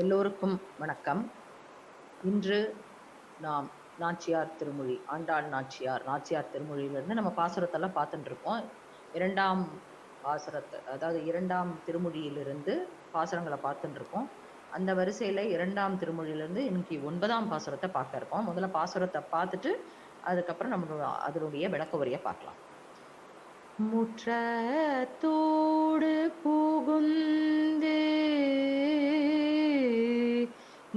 எல்லோருக்கும் வணக்கம். இன்று நாம் நாச்சியார் திருமொழி ஆண்டாள் நாச்சியார் நாச்சியார் திருமொழியிலிருந்து நம்ம பாசுரத்தெல்லாம் பார்த்துட்டு இருக்கோம். இரண்டாம் பாசுரத்தை அதாவது இரண்டாம் திருமொழியிலிருந்து பாசுரங்களை பார்த்துட்டு இருக்கோம். அந்த வரிசையில் இரண்டாம் திருமொழியிலிருந்து இன்னைக்கு ஒன்பதாம் பாசுரத்தை பார்க்க இருக்கோம். முதல்ல பாசுரத்தை பார்த்துட்டு அதுக்கப்புறம் நம்மளோட அதனுடைய விளக்க உரையை பார்க்கலாம். முற்றத்தோடு புகுந்து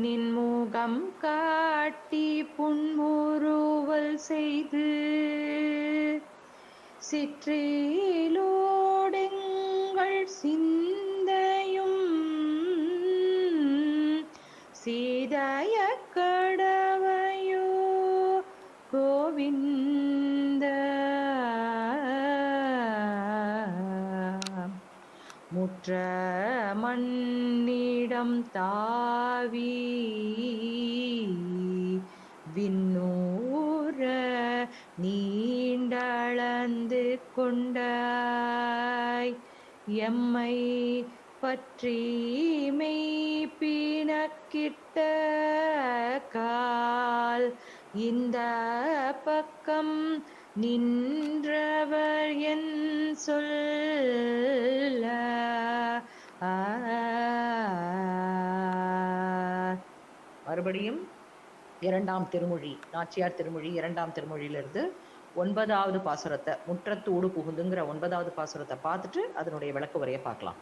நின்முகம் காட்டி புன்முறுவல் செய்து சிற்றிலோடுங்கள் சிந்தையும் சீதாய கடவையோ கோவிந்த மற்ற மண்ணிடம் தாவி விண்ணூர நீண்டளந்து கொண்டாய். எம்மை பற்றி மெய்ப்பினக்கிட்ட கால் இந்த பக்கம் நின்றவர் என் சொல்ல. மறுபடியும் இரண்டாம் திருமொழி நாச்சியார் திருமொழி இரண்டாம் திருமொழியிலிருந்து ஒன்பதாவது பாசுரத்தை முற்றத்தோடு புகுந்துங்கிற ஒன்பதாவது பாசுரத்தை பார்த்துட்டு அதனுடைய விளக்கு உரையை பார்க்கலாம்.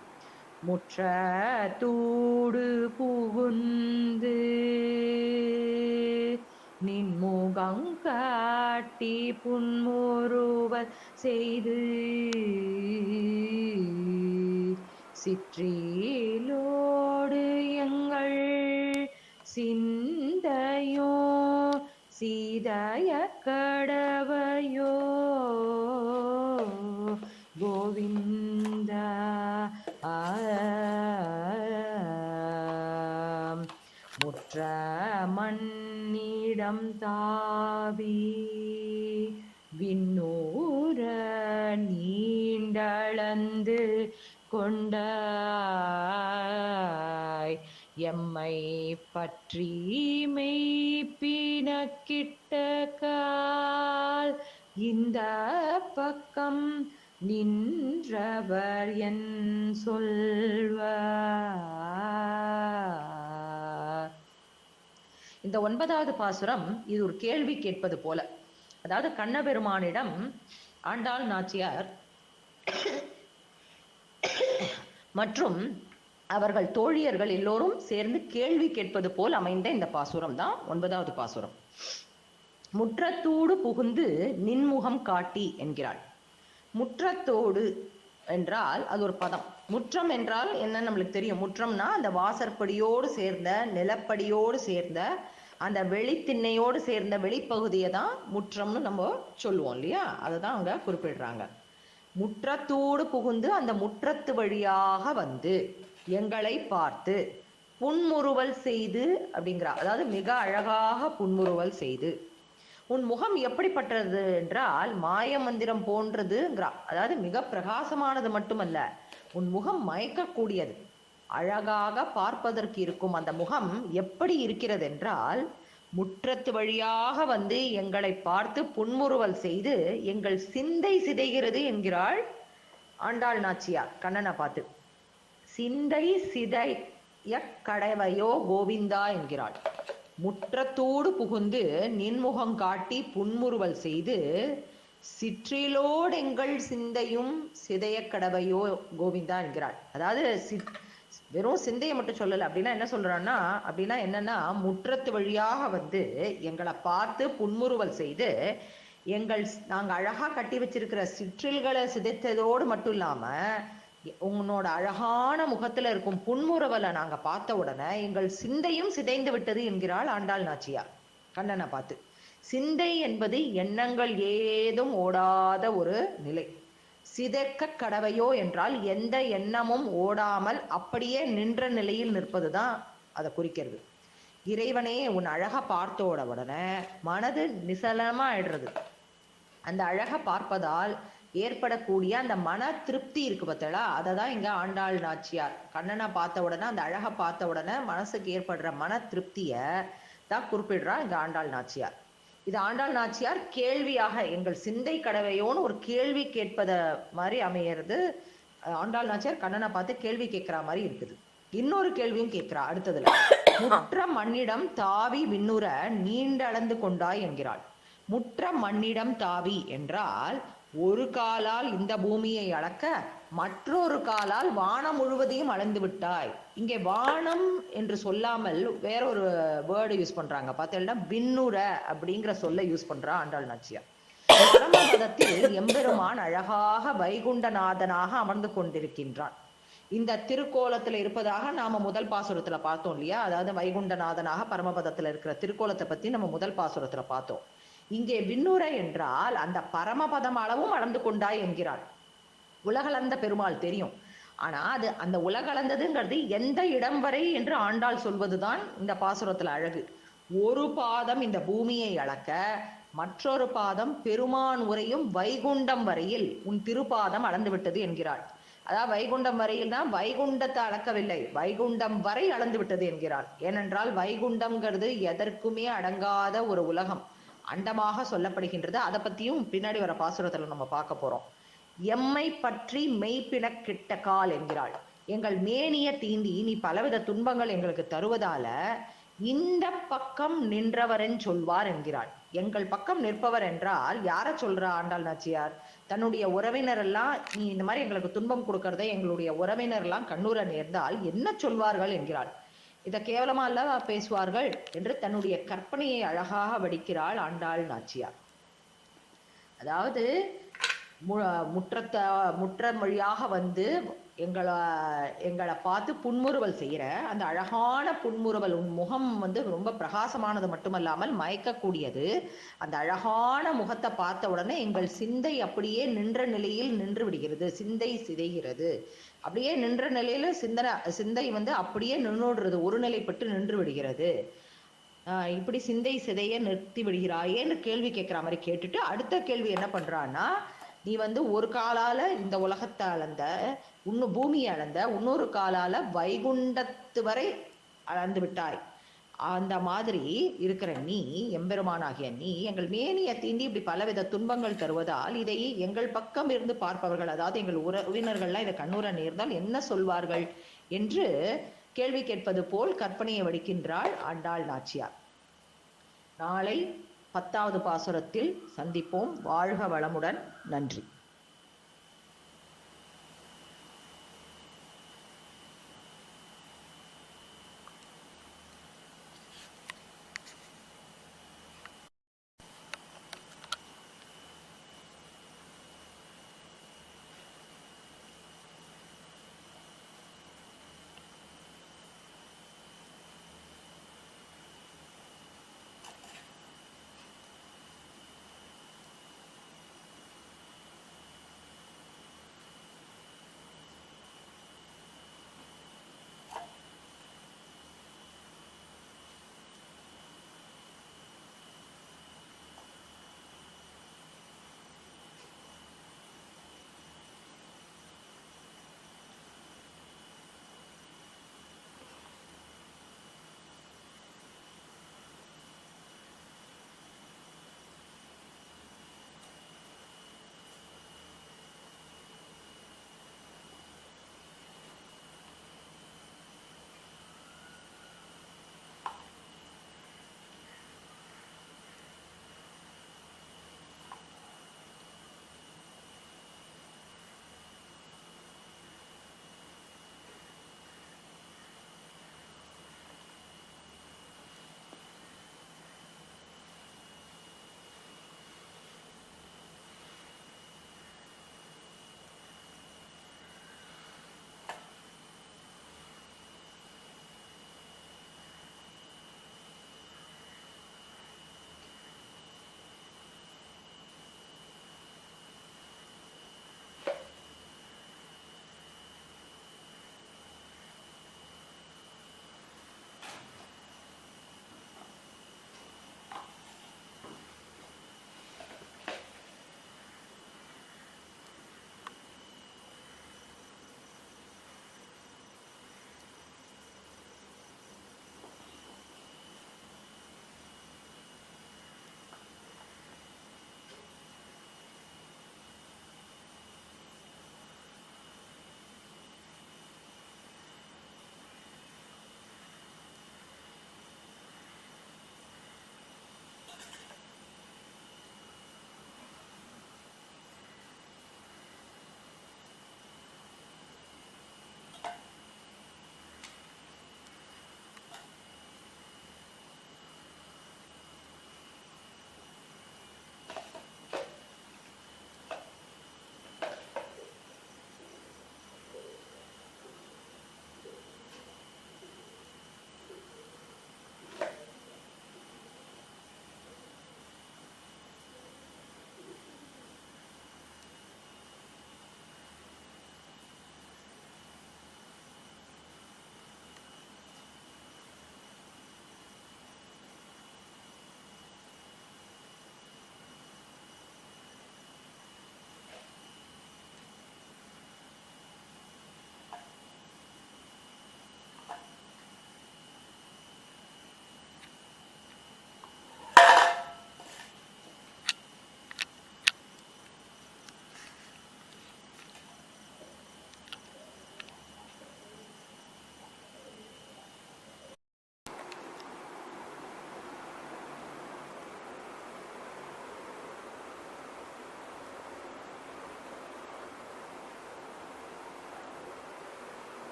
முற்றத்தூடு புகுந்து நின்முகம் காட்டி புன்முறுவல் செய்து. சிற்றிலோடு எங்கள் சிந்தையோ சீதய கடவையோ. கோவிந்த முற்ற மண்ணிடம் தாவி. விண்ணோர நீண்டளந்து கொண்டாய். எம்மை பற்றி மெய்ப்பினக்கிட்ட கால். இந்த பக்கம் நின்றவர் என் சொல்வார் இந்த ஒன்பதாவது பாசுரம் இது ஒரு கேள்வி கேட்பது போல. அதாவது கண்ணபெருமானிடம் ஆண்டாள் நாச்சியார் மற்றும் அவர்கள் தோழியர்கள் எல்லோரும் சேர்ந்து கேள்வி கேட்பது போல் அமைந்த இந்த பாசுரம் தான் ஒன்பதாவது பாசுரம். முற்றத்தோடு புகுந்து நின்முகம் காட்டி என்கிறாள். முற்றத்தோடு என்றால் அது ஒரு பதம். முற்றம் என்றால் என்ன நம்மளுக்கு தெரியும். முற்றம்னா அந்த வாசற்படியோடு சேர்ந்த நிலப்படியோடு சேர்ந்த அந்த வெளித்திண்ணையோடு சேர்ந்த வெளிப்பகுதியை தான் முற்றம்னு நம்ம சொல்லுவோம் இல்லையா? அதை தான் அவங்க குறிப்பிடுறாங்க. முற்றத்தோடு புகுந்து அந்த முற்றத்து வழியாக வந்து எங்களை பார்த்து புன்முறுவல் செய்து அப்படிங்கிறா அதாவது மிக அழகாக புன்முறுவல் செய்து உன் முகம் எப்படிப்பட்டது என்றால் மாய மந்திரம் போன்றதுங்கிறா அதாவது மிக பிரகாசமானது மட்டுமல்ல உன் முகம் மயக்கக்கூடியது. அழகாக பார்ப்பதற்கு இருக்கும் அந்த முகம் எப்படி இருக்கிறது என்றால் முற்றத்து வழியாக வந்து எங்களை பார்த்து புன்முறுவல் செய்து எங்கள் சிந்தை சிதைகிறது என்கிறாள் ஆண்டாள் நாச்சியார் கண்ணனை பார்த்து. சிந்தை சிதைய கடைவையோ கோவிந்தா என்கிறாள். முற்றத்தோடு புகுந்து நின்முகம் காட்டி புன்முறுவல் செய்து சிற்றிலோடெங்கள் சிந்தையும் சிதைய கடவையோ கோவிந்தா என்கிறாள். அதாவது சித் வெறும் சிந்தையை மட்டும் சொல்லலை. அப்படின்னா என்ன சொல்றான்னா அப்படின்னா என்னன்னா முற்றத்து வழியாக வந்து எங்களை பார்த்து புன்முறுவல் செய்து எங்கள் நாங்க அழகா கட்டி வச்சிருக்கிற சிற்றில்களை சிதைத்ததோடு மட்டும் இல்லாம உன்னோட அழகான முகத்துல இருக்கும் புன்முறுவலை நாங்க பார்த்த உடனே எங்கள் சிந்தையும் சிதைந்து விட்டது என்கிறாள் ஆண்டாள் நாச்சியார். கண்ணனை பார்த்து. சிந்தை என்பது எண்ணங்கள் ஏதும் ஓடாத ஒரு நிலை. சிதைக்க கடவையோ என்றால் எந்த எண்ணமும் ஓடாமல் அப்படியே நின்ற நிலையில் நிற்பதுதான் அதை குறிக்கிறது. இறைவனே உன் அழகை பார்த்தோட உடனே மனது நிசலமா ஆயிடுறது அந்த அழகை பார்ப்பதால் ஏற்படக்கூடிய அந்த மன திருப்தி இருக்கு பார்த்தலா அதை தான் இங்க ஆண்டாள் நாச்சியார். கண்ணனை பார்த்த உடனே அந்த அழகை பார்த்த உடனே மனசுக்கு ஏற்படுற மன திருப்திய தான் குறிப்பிடுறா இங்க ஆண்டாள் நாச்சியார். இது ஆண்டாள் நாச்சியார் கேள்வியாக எங்கள் சிந்தை கடவையோன்னு ஒரு கேள்வி கேட்பத மாதிரி அமையிறது. ஆண்டாள் நாச்சியார் கண்ணனை பார்த்து கேள்வி கேட்கிற மாதிரி இருக்குது. இன்னொரு கேள்வியும் கேட்கிறா அடுத்ததுல. முற்ற மண்ணிடம் தாவி விண்ணுற நீண்டளந்து கொண்டாய் என்கிறாள். முற்ற மண்ணிடம் தாவி என்றால் ஒரு காலால் இந்த பூமியை அளக்க மற்றொரு காலால் வானம் முழுவதையும் அளந்து விட்டாய். இங்கே வானம் என்று சொல்லாமல் வேற ஒரு வேர்டு யூஸ் பண்றாங்க. பார்த்தீங்கன்னா விண்ணுற அப்படிங்கிற சொல்ல யூஸ் பண்றா ஆண்டாள் நாச்சியார். பரமபதத்தில் எம்பெருமான் அழகாக வைகுண்டநாதனாக அமர்ந்து கொண்டிருக்கின்றான். இந்த திருக்கோலத்துல இருப்பதாக நாம முதல் பாசுரத்துல பார்த்தோம் இல்லையா? அதாவது வைகுண்டநாதனாக பரமபதத்துல இருக்கிற திருக்கோலத்தை பத்தி நம்ம முதல் பாசுரத்துல பார்த்தோம். இங்கே விண்ணுரை என்றால் அந்த பரமபதம் அளவும் அளந்து கொண்டாய் என்கிறாள் உலகளந்த பெருமாள் தெரியும். ஆனா அது அந்த உலகளந்ததுங்கிறது எந்த இடம் வரை என்று ஆண்டாள் சொல்வதுதான் இந்த பாசுரத்துல அழகு. ஒரு பாதம் இந்த பூமியை அளக்க மற்றொரு பாதம் பெருமான் உரையும் வைகுண்டம் வரையில் உன் திருப்பாதம் அளந்து விட்டது என்கிறாள். அதாவது வைகுண்டம் வரையில் தான் வைகுண்டத்தை அளக்கவில்லை வைகுண்டம் வரை அளந்து விட்டது என்கிறாள். ஏனென்றால் வைகுண்டம்ங்கிறது எதற்குமே அடங்காத ஒரு உலகம். அண்டமாக சொல்லப்படுகின்றது. அதை பத்தியும் பின்னாடி வர பாசுரத்துல நம்ம பார்க்க போறோம். எம்மை பற்றி மெய்ப்பிணக்கிட்ட கால் என்கிறாள். எங்கள் மேனிய தீண்டி நீ பலவித துன்பங்கள் எங்களுக்கு தருவதால இந்த பக்கம் நின்றவரன் சொல்வார் என்கிறாள். எங்கள் பக்கம் நிற்பவர் என்றால் யார சொல்றா ஆண்டாள் நாச்சியார்? தன்னுடைய உறவினர் எல்லாம் நீ இந்த மாதிரி எங்களுக்கு துன்பம் கொடுக்கறதை எங்களுடைய உறவினர் எல்லாம் கண்ணூர நேர்ந்தால் என்ன சொல்வார்கள் என்கிறாள். இதை கேவலமா அல்ல பேசுவார்கள் என்று தன்னுடைய கற்பனையை அழகாக வடிக்கிறாள் ஆண்டாள் நாச்சியார். அதாவது முற்றத்த முற்ற மொழியாக வந்து எங்களை எங்களை பார்த்து புன்முறுவல் செய்கிற அந்த அழகான புன்முறுவல் உன் முகம் வந்து ரொம்ப பிரகாசமானது மட்டுமல்லாமல் மயக்கக்கூடியது. அந்த அழகான முகத்தை பார்த்த உடனே எங்கள் சிந்தை அப்படியே நின்ற நிலையில் நின்று விடுகிறது. சிந்தை சிதைகிறது. அப்படியே நின்ற நிலையில சிந்தனை சிந்தை வந்து அப்படியே நின்றுடுறது ஒருநிலைப்பட்டு நின்று விடுகிறது. இப்படி சிந்தை சிதைய நிறுத்தி விடுகிறாயேன்னு கேள்வி கேட்குற மாதிரி கேட்டுட்டு அடுத்த கேள்வி என்ன பண்றான்னா நீ வந்து ஒரு காலால இந்த உலகத்தை அளந்த இன்னும் பூமியை அளந்த இன்னொரு காலால வைகுண்டத்து வரை அளந்து விட்டாய். அந்த மாதிரி இருக்கிற நீ எம்பெருமானாகிய நீ எங்கள் மேனியை தீண்டி இப்படி பலவித துன்பங்கள் தருவதால் இதை எங்கள் பக்கம் இருந்து பார்ப்பவர்கள் அதாவது எங்கள் உறவினர்கள்லாம் இதை கண்ணூர நேர்ந்தால் என்ன சொல்வார்கள் என்று கேள்வி கேட்பது போல் கற்பனையை வடிக்கின்றாள் ஆண்டாள் நாச்சியார். நாளை பத்தாவது பாசுரத்தில் சந்திப்போம். வாழ்க வளமுடன். நன்றி.